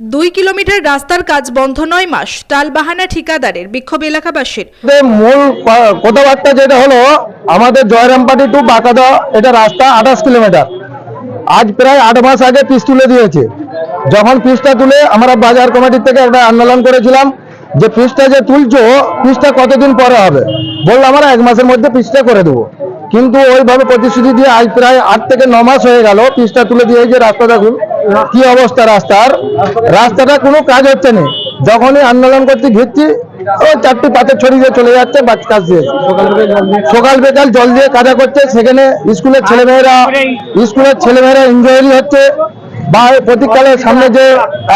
দুই কিলোমিটার রাস্তার কাজ বন্ধ নয় মাস টালবাহানা ঠিকাদারের বিক্ষোভ এলাকাবাসীর। মূল কথাবার্তা যেটা হলো, আমাদের জয়রামপাটি টু বাঁকাদা, এটা রাস্তা আঠাশ কিলোমিটার। আজ প্রায় আট মাস আগে পিস তুলে দিয়েছে। যখন পিসটা তুলে আমরা বাজার কমিটির থেকে একটা আন্দোলন করেছিলাম, যে পিসটা যে তুলছো পিসটা কতদিন পরে হবে? বলল, আমরা এক মাসের মধ্যে পিসটা করে দেবো। কিন্তু ওইভাবে প্রতিশ্রুতি দিয়ে আজ প্রায় আট থেকে ন মাস হয়ে গেল পিসটা তুলে দিয়ে যে রাস্তা দেখুন, কি অবস্থা রাস্তার? রাস্তাটা কোনো কাজ হচ্ছে না। যখনই আন্দোলন করতে ঘিরছি, ওই চারটি পাতে ছড়িয়ে চলে যাচ্ছে কাজ দিয়ে। সকাল বিকাল জল দিয়ে কাজা করছে, সেখানে স্কুলের ছেলেমেয়েরা স্কুলের ছেলেমেয়েরা ইঞ্জুরি হচ্ছে। বা প্রতীককালের সামনে যে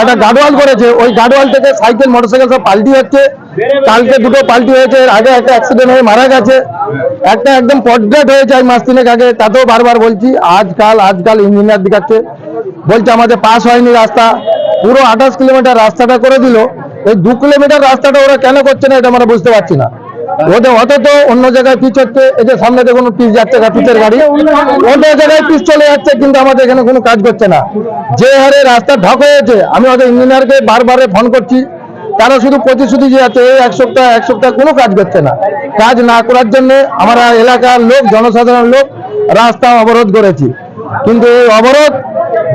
একটা গাডোয়াল করেছে, ওই গাডোয়াল থেকে সাইকেল, মোটরসাইকেল সব পাল্টি হচ্ছে। কালকে দুটো পাল্টি হয়েছে আগে একটা অ্যাক্সিডেন্ট হয়ে মারা গেছে। একটা একদম পটগ্রেট হয়েছে আজ মাস তিনেক আগে, তাতেও বারবার বলছি, আজকাল আজকাল ইঞ্জিনিয়ার দিকাচ্ছে বলছে আমাদের পাস হয়নি রাস্তা, পুরো আঠাশ কিলোমিটার রাস্তাটা করে দিল। এই দু কিলোমিটার রাস্তাটা ওরা কেন করছে না, এটা আমরা বুঝতে পারছি না। ওদের অথচ অন্য জায়গায় পিচ হচ্ছে, এই যে সামনে দেখুন, পিচ যাচ্ছে পিচের গাড়ি। অন্য জায়গায় পিচ চলে যাচ্ছে, কিন্তু আমাদের এখানে কোনো কাজ করছে না। যে হারে রাস্তা ঢক হয়েছে, আমি ওদের ইঞ্জিনিয়ারকে বারবারে ফোন করছি। তারা শুধু প্রতিশ্রুতি যে আছে এক সপ্তাহ এক সপ্তাহ কোনো কাজ করছে না। কাজ না করার জন্য আমরা এলাকার লোক জনসাধারণ লোক রাস্তা অবরোধ করেছি। কিন্তু এই অবরোধ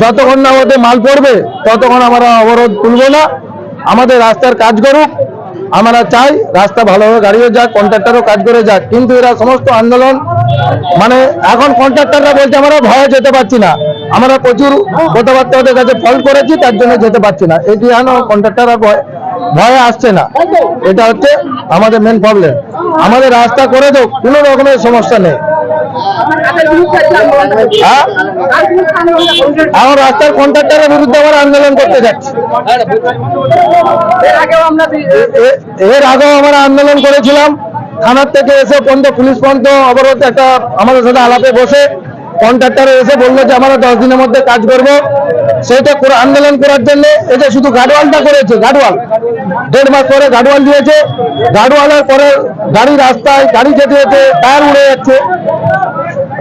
যতক্ষণ না ওদের মাল পড়বে, ততক্ষণ আমরা অবরোধ তুলবো না। আমাদের রাস্তার কাজ করুক। আমরা চাই রাস্তা ভালোভাবে গাড়িও যাক কন্ট্রাক্টরও কাজ করে যাক। কিন্তু এরা সমস্ত আন্দোলন মানে এখন কন্ট্রাক্টররা বলছে, আমরা ভয়ে যেতে পারছি না। আমরা প্রচুর কথাবার্তা ওদের কাছে ফল করেছি, তার জন্য যেতে পারছি না। এটি এখন কন্ট্রাক্টররা ভয়। ভয়ে আসছে না। এটা হচ্ছে আমাদের মেন প্রবলেম আমাদের রাস্তা করে দেও, কোনো রকমের সমস্যা নেই। হ্যাঁ? এখন রাস্তার কন্ট্রাক্টরের বিরুদ্ধে আমরা আন্দোলন করতে যাচ্ছি। এর আগেও আমরা আন্দোলন করেছিলাম। থানার থেকে এসে পর্যন্ত পুলিশ পর্যন্ত অবরোধ একটা আমাদের সাথে আলাপে বসে কন্ট্রাক্টর এসে বলল যে, আমরা দশ দিনের মধ্যে কাজ করব। সেটা করে আন্দোলন করার জন্য যে শুধু গাডওয়ালটা করেছে গাডওয়াল দেড় মাস পরে গাডওয়াল দিয়েছে। গাডওয়ালের পরে গাড়ি রাস্তায় গাড়ি যেতে যেতে টায়ার উড়ে যাচ্ছে।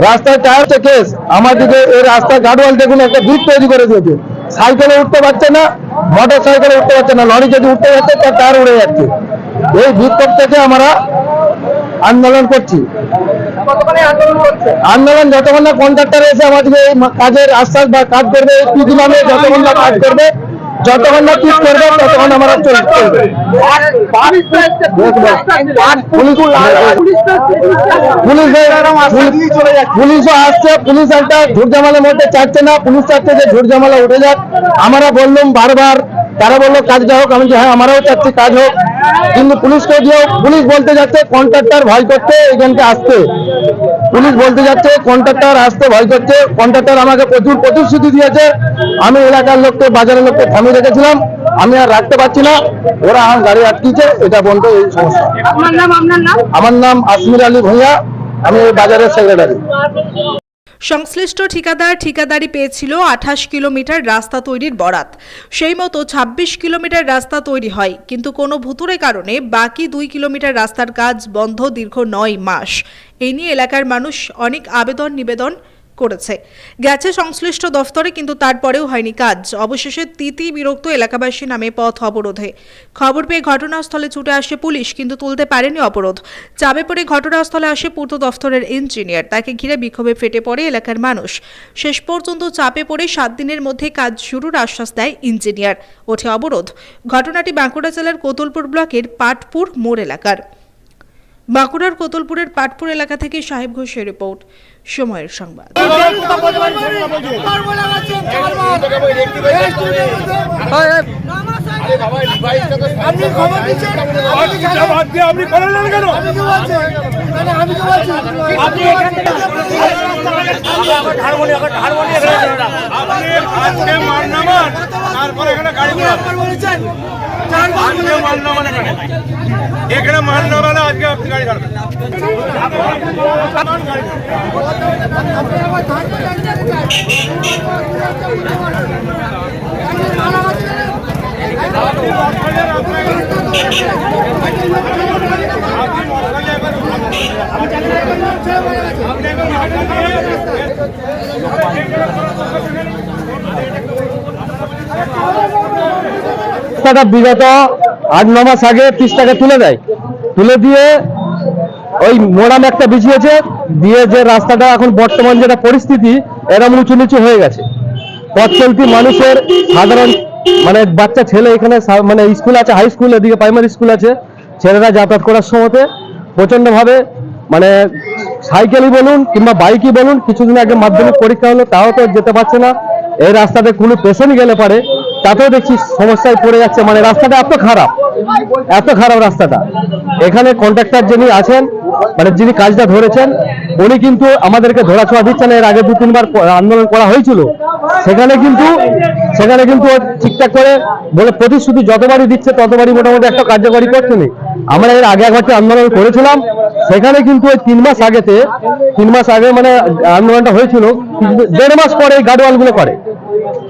রাস্তায় টায়ার হচ্ছে কেস। আমার দিকে এই রাস্তায় গাডওয়াল দেখুন একটা ব্রিজ তৈরি করে দিয়েছে। সাইকেলে উঠতে পারছে না, মোটর সাইকেলে উঠতে পারছে না, লরি যদি উঠতে যাচ্ছে তার টায়ার উড়ে যাচ্ছে। এই বিক্ষোভ থেকে আমরা আন্দোলন করছি। আন্দোলন যতক্ষণ না কন্ট্রাক্টর এসে আমাদেরকে কাজের আশ্বাস বা কাজ করবে পিচ নামে যতক্ষণ না কাজ করবে, যতক্ষণ না পিচ করবে, ততক্ষণ আমরা চল- পুলিশও আসছে, পুলিশ একটা ঝুটঝামালের মধ্যে চাচ্ছে না, পুলিশ চাচ্ছে যে ঝুটঝামালা উঠে যাক। আমরা বললাম বারবার, তারা বলল, কাজটা হোক। আমি হ্যাঁ আমরাও চাচ্ছি কাজ হোক। কিন্তু পুলিশকে দিয়েও পুলিশ বলতে যাচ্ছে কন্ট্রাক্টর ভয় করছে এখানকে আসতে। পুলিশ বলতে যাচ্ছে কন্ট্রাক্টর আসতে ভয় করছে কন্ট্রাক্টর আমাকে প্রচুর প্রতিশ্রুতি দিয়েছে। আমি এলাকার লোককে বাজারের লোককে থামিয়ে রেখেছিলাম। আমি আর রাখতে পারছি না। ওরা আমার গাড়ি আটকিয়েছে এটা বন্ধ এই সমস্যা। আমার নাম আসমির আলী ভূঁইয়া আমি বাজারের সেক্রেটারি সংশ্লিষ্ট ঠিকাদার ঠিকাদারি পেয়েছিল আঠাশ কিলোমিটার রাস্তা তৈরির বরাত। সেই মতো ২৬ কিলোমিটার রাস্তা তৈরি হয়, কিন্তু কোনো ভুতুরে কারণে বাকি দুই কিলোমিটার রাস্তার কাজ বন্ধ দীর্ঘ নয় মাস। এ নিয়ে এলাকার মানুষ অনেক আবেদন নিবেদন করেছে। গেছে সংশ্লিষ্ট দফতরে, কিন্তু তারপরেও হয়নি কাজ। অবশেষে তিতি বিরক্ত এলাকাবাসী নামে পথ অবরোধে। খবর পেয়ে ঘটনাস্থলে ছুটে আসে পুলিশ, কিন্তু তুলতে পারেনি অবরোধ। চাপে পড়ে ঘটনাস্থলে আসে পূর্ত দফতরের ইঞ্জিনিয়ার। তাকে ঘিরে বিক্ষোভে ফেটে পড়ে এলাকার মানুষ। শেষ পর্যন্ত চাপে পড়ে সাত দিনের মধ্যে কাজ শুরুর আশ্বাস দেয় ইঞ্জিনিয়ার। ওঠে অবরোধ। ঘটনাটি বাঁকুড়া জেলার কোতুলপুর ব্লকের পাটপুর মোড় এলাকার। বাঁকুড়ার কোতলপুরের পাটপুর এলাকা থেকে সাহেব ঘোষের রিপোর্ট সময়ের সংবাদ। তারপরে এখানে গাড়ি এখানে মাল আজকে আপনি গাড়ি ছাড়বেন রাস্তাটা বিগত আট, ন মাস আগে টাকা তুলে দেয়। তুলে দিয়ে ওই মোড়াম একটা বিছিয়েছে, দিয়ে যে রাস্তাটা এখন বর্তমান যেটা পরিস্থিতি এরম উঁচু নিচু হয়ে গেছে। পথ চলতি মানুষের সাধারণ মানে বাচ্চা ছেলে এখানে মানে স্কুল আছে হাই স্কুল এদিকে প্রাইমারি স্কুল আছে, ছেলেরা যাতায়াত করার সময়তে প্রচন্ডভাবে মানে সাইকেলই বলুন কিংবা বাইকই বলুন, কিছুদিন আগে মাধ্যমিক পরীক্ষা হলো, তাও তো যেতে পারছে না। এই রাস্তাতে কোনো পেশেন্ট গেলে পারে। তাতেও দেখছি সমস্যায় পড়ে যাচ্ছে। মানে রাস্তাটা এত খারাপ এত খারাপ রাস্তাটা। এখানে কন্ট্রাক্টর যিনি আছেন মানে যিনি কাজটা ধরেছেন, উনি কিন্তু আমাদেরকে ধরাছোঁয়া দিচ্ছেন। এর আগে দু, তিনবার আন্দোলন করা হয়েছিল। সেখানে কিন্তু সেখানে কিন্তু ঠিকঠাক করে বলে প্রতিশ্রুতি যতবারই দিচ্ছে, ততবারই মোটামুটি একটা কার্যকরী করছে নি। আমরা এর আগে একবারটি আন্দোলন করেছিলাম, সেখানে কিন্তু ওই তিন মাস আগেতে, তিন মাস আগে মানে আন্দোলনটা হয়েছিল দেড় মাস পরে এই গাডওয়ালগুলো করে।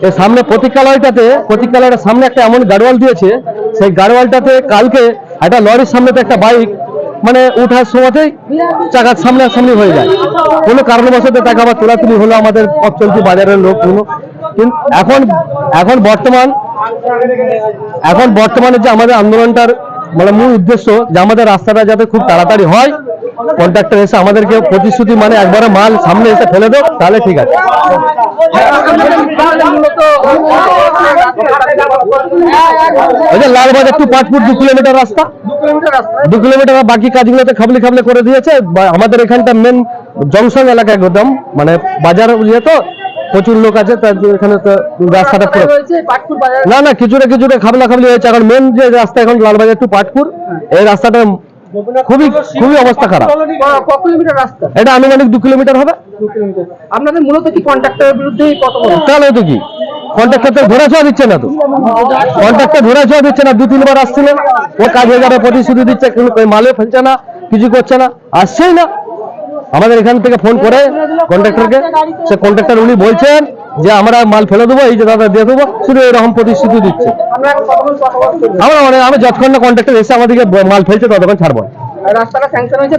এর সামনে প্রতীক্ষালয়টাতে প্রতীক্ষালয়ের সামনে একটা এমন গাড়োয়াল দিয়েছে, সেই গাড়োয়ালটাতে কালকে একটা লরির সামনেতে একটা বাইক মানে উঠার সময়তেই চাকার সামনে সামনে হয়ে যায়। কোনো কারণবশত তাকে আবার তোলাতুলি হলো আমাদের পথ চলতি বাজারের লোকগুলো কিন্তু এখন এখন বর্তমান, এখন বর্তমানে যে আমাদের আন্দোলনটার মানে মূল উদ্দেশ্য, যে আমাদের রাস্তাটা যাতে খুব তাড়াতাড়ি হয় কন্ট্রাক্টর এসে আমাদেরকে প্রতিশ্রুতি মানে একবারে মাল সামনে এসে ফেলে দেও তাহলে ঠিক আছে। যে লালবাজার টু পাঁচপুর দু কিলোমিটার রাস্তা। দু কিলোমিটার বাকি কাজগুলোতে খাবলি খাবলি করে দিয়েছে। আমাদের এখানটা মেন জংশন এলাকা একদম। মানে বাজার ইয়ে তো প্রচুর লোক আছে তার এখানে তো রাস্তাটা পুরো না না কিছুটা কিছুটা খাবলা খাবলি হয়েছে। এখন মেন যে রাস্তা এখন লালবাজার টু পাটপুর এই রাস্তাটা খুবই খুবই অবস্থা খারাপ। এটা আনুমানিক দু কিলোমিটার হবে। আপনাদের মূলত কি কন্ট্রাক্টরের বিরুদ্ধে কত তাহলে তো কি? কন্ট্রাক্টর ঘোরা ছোঁয়া দিচ্ছে না তো? কন্ট্রাক্টর ঘোরা ছোঁয়া দিচ্ছে না দু তিনবার আসছিল। ও কাজ হয়ে যাবে প্রতিশ্রুতি দিচ্ছে মালে ফেলছে না কিছু করছে না আসছেই না। আমাদের এখান থেকে ফোন করে কন্ট্রাক্টরকে সে কন্ট্রাক্টর উনি বলছেন যে আমরা মাল ফেলে দেবো এই যে দাদা দিয়ে দেবো। শুধু এরকম প্রতিশ্রুতি দিচ্ছে। আমরা মানে আমি যতক্ষণ না কন্ট্রাক্টর এসে আমাদেরকে মাল ফেলছে ততক্ষণ ছাড়বো না। আর হয়েছে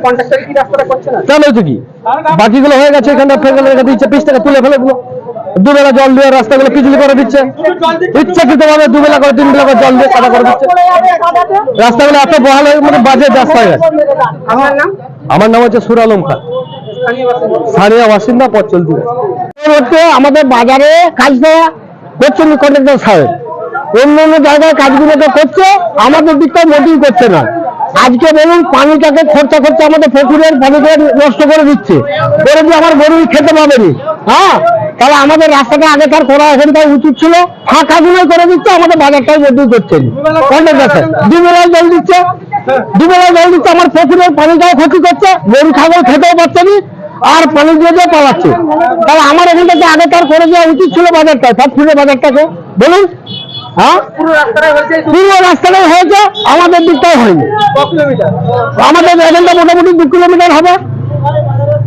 কি রাস্তাটা করছে না? তাহলে তো কি? বাকিগুলো হয়ে গেছে এখানটা ফেলে দিচ্ছে পিস থেকে তুলে ফেলে দিল দুবেলা জল দিয়ে রাস্তাগুলো পিছলি করে দিচ্ছে। ইচ্ছাকৃত ভাবে দুবেলা করে তিন বেলা করে জল দিয়ে সাদা করে দিচ্ছে। রাস্তাগুলো এত বহাল হয়ে মানে বাজে রাস্তা হয়ে গেছে। আমার নাম? হচ্ছে সুর আলম খান। স্থানীয় বাসিন্দা। পথ চলতি হচ্ছে আমাদের বাজারে কাজটা করছেন কন্ট্রাক্টর সাহেব। অন্য অন্য জায়গায় কাজগুলো তো করছে আমাদের দিকটা মোটেই করছে না। আজকে বলুন পানিটাকে খরচা খরচা আমাদের পুকুরের পানিকে নষ্ট করে দিচ্ছে। করে দিয়ে আমার গরু খেতে পাবেনি। হ্যাঁ? তাহলে আমাদের রাস্তাটা আগেকার করা এখানটায় উচিত ছিল ফাঁকাগুলো করে দিচ্ছে আমাদের বাজারটাই মোটেই করছেন দুবেলায় জল দিচ্ছে দুবেলায় জল দিচ্ছে আমার পুকুরের পানিটাও ক্ষতি করছে গরু ছাগল খেতেও পারছে না আর পানি দিয়ে দিয়ে পালাচ্ছে। তাহলে আমার এখান থেকে আগেকার করে দেওয়া উচিত ছিল বাজারটা সব ফুলের বাজারটাকে বলুন। হ্যাঁ? পুরো রাস্তাটাই হয়েছে। আমাদের দিকটাই হয়নি। আমাদের এখানটা মোটামুটি দু কিলোমিটার হবে?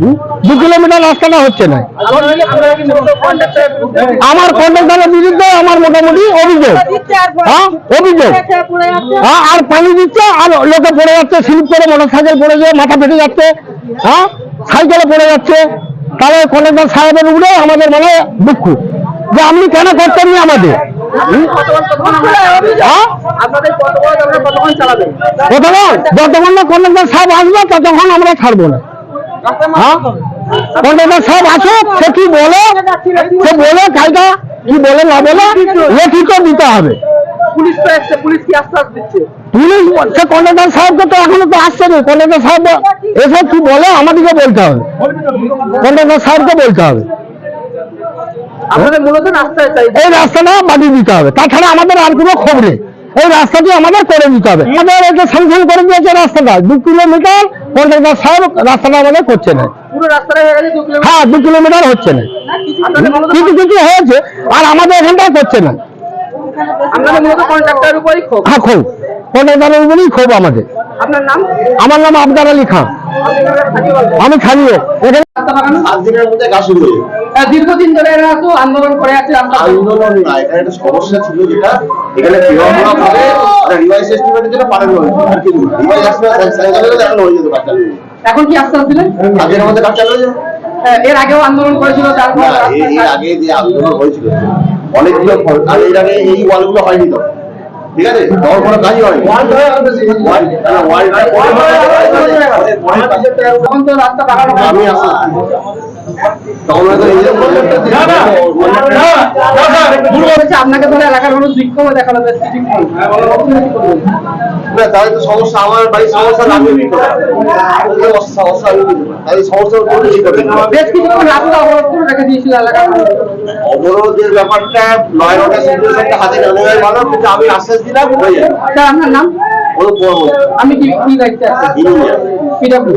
দু কিলোমিটার রাস্তাটা হচ্ছে না। আমরা কন্ট্রাক্টরের বিরুদ্ধে আমার মোটামুটি অভিযোগ। হ্যাঁ অভিযোগ। হ্যাঁ আর পানি দিচ্ছে আর লোকে পড়ে যাচ্ছে স্লিপ করে মোটর সাইকেল পড়ে যায় মাথা ফেটে যাচ্ছে হ্যাঁ সাইকেলে পড়ে যাচ্ছে। তাহলে কন্ট্রাক্টর সাহেবের উপরে আমাদের মানে দুঃখ। যে আপনি কেন করতেন না আমাদের? হ্যাঁ? যতক্ষণ না কন্ট্রাক্টর সাহেব আসবে ততক্ষণ আমরা ছাড়বো না। হ্যাঁ? সাহেব আসুক সে কি বলে? সে বলে কালটা কি বলে না বলে? দিতে হবে? পুলিশ তো পুলিশ কি আশ্বাস দিচ্ছে? পুলিশ সে সাহেবকে তো এখনও তো আসছে না। সাহেব এসব কি বলে? আমাদেরকে বলতে হবে। সাহেবকে বলতে হবে। আপনাদের মূলত রাস্তায় চাই। এই দিতে হবে। তাছাড়া আমাদের আর কোনো খবর নেই। এই রাস্তাটি আমাদের করে দিতে হবে। আমাদের এটা স্যাংশন করে দিয়েছে রাস্তাটা দু কিলোমিটার কন্ট্রাক্টর সাহেব রাস্তাটা আমাদের করছে না। হয়ে দু কিলোমিটার? হচ্ছে না। কিছু কিছু হয়েছে আর আমাদের এখানটা করছে না। হ্যাঁ ক্ষোভ। কন্ট্রাক্টরের উপরেই ক্ষোভ আমাদের আমার নাম আবদার আলী খান। আমি এখানে। আহ, দীর্ঘদিন ধরে এরা তো আন্দোলন করে আছে আন্দোলন না এখানে একটা সমস্যা ছিল যেটা এখানে বিভাবনা করে রিভাইস এস্টিমেটের জন্য পাঠানো আর কিছু রিভাইস এস্টিমেট সাইকেলে দেখানো হয়ে যেত কাজ চালু হয়ে। এখন কি আশ্বাস দিলেন? মধ্যে কাজ চালু হয়ে এর আগেও আন্দোলন করেছিল তারপর এর আগে যে আন্দোলন হয়েছিল অনেকগুলো আর এর আগে এই ওয়ালগুলো হয়নি তো। ঠিক আছে? তখন কোনো কাজই হয়। রাস্তা আমি আসলাম তখন হয়তো এই আপনাকে তাহলে এলাকার কোনো বিক্ষোভ তাহলে তো সমস্যা আমার বাড়ির সমস্যা না বেশ কিছুক্ষণ রাস্তা অবরোধ করে রেখে দিয়েছিল এলাকার মানুষ। অবরোধের ব্যাপারটা নয় নটা সিচুয়েশনটা হাতে ভালো কিন্তু আমি আশ্বাস দিলাম হয়ে যাবে। আপনার নাম? আমি কি কি দায়িত্বে আছি? Engineer PW